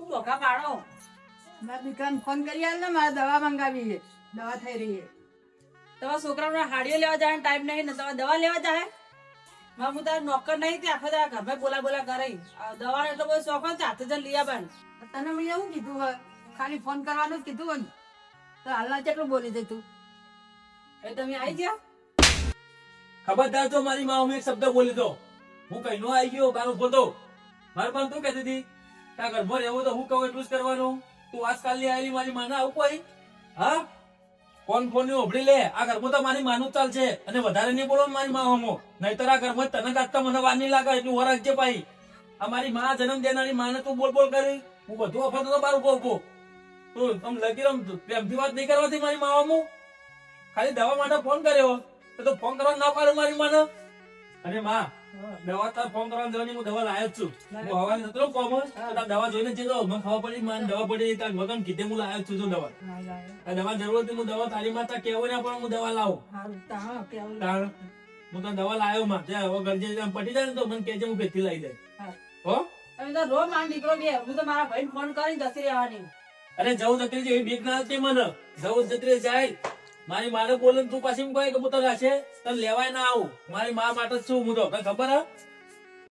તું બોકા પાડો મારા દીકરાને ફોન કરી આલ ને મારે દવા મંગાવી છે દવા થઈ રહી છે તમારા છોકરાઓને હાડીઓ લેવા જાય ટાઈમ નહીં ને તમે દવા લેવા જાય મારા હું તારા નોકર નહીં તે આખો દાડા ઘરમાં બોલા બોલા કરે દવાનો એટલો બધો શોખ હોય હાથે જઈને લઈ આવે તને મેં એવું કીધું હોય ખાલી ફોન કરવાનું જ કીધું હોય ને તો હાલના કેટલું બોલી દે તું એ તમે આવી ગયા ખબરદાર તો મારી માં એક શબ્દ બોલી દો હું કઈ નો આવી ગયો બારો ફોટો મારે પણ તું કહેતી હતી ત્યાં ઘરમાં રહેવું તો હું કહું એટલું જ કરવાનું. તું આજકાલની આવેલી મારી માને આવું કોઈ? હા? ફોન ફોનની ઓભળી લે? આ ઘરમાં તો મારી માનું ચાલ છે અને વધારે નહીં બોલો મારી માં હમો. નહીતર આ ઘરમાં તને કાઢતા મને વાર નહીં લાગે, એટલું વરખ છે ભાઈ. આ મારી માં જન્મ દેનારી માને તું બોલ બોલ કરી. હું બધું અફર તો બાર ઊભો ઊભો તું તમ લગી રમ, પ્રેમથી વાત નહીં કરવાથી મારી માં હમો. ખાલી દવા માટે ફોન કર્યો. તો ફોન કરવા ના પાડે મારી માને. અને માં દવા તાર ફોન કરવા જવાની હું દવા લાયો છું. હું હવા નતો કોમ તાર દવા જોઈને જતો મને ખબર પડી મને દવા પડી તાર મગન કીધે હું લાયો છું જો દવા. આ દવા જરૂર હતી હું દવા તારી માતા કેવો ને પણ હું દવા લાવું. તા તાર હું તો દવા લાયો માં. જે હવે ગરજે પટી જાય ને તો મને કેજે હું ભેથી લઈ જાય. હો. તમે તો રો માર દીકરો બે. હું તો મારા ભાઈને ફોન કરીને જતી રહેવાની. અરે જવું જત્રી જેવી બીક ના હતી મને. જવું જત્રી જાય. મારી મારે બોલે તું પાછી એમ કહે કે હું તો રાશે તને લેવાય ના આવું. મારી મા માટે શું હું તો. ખબર હે?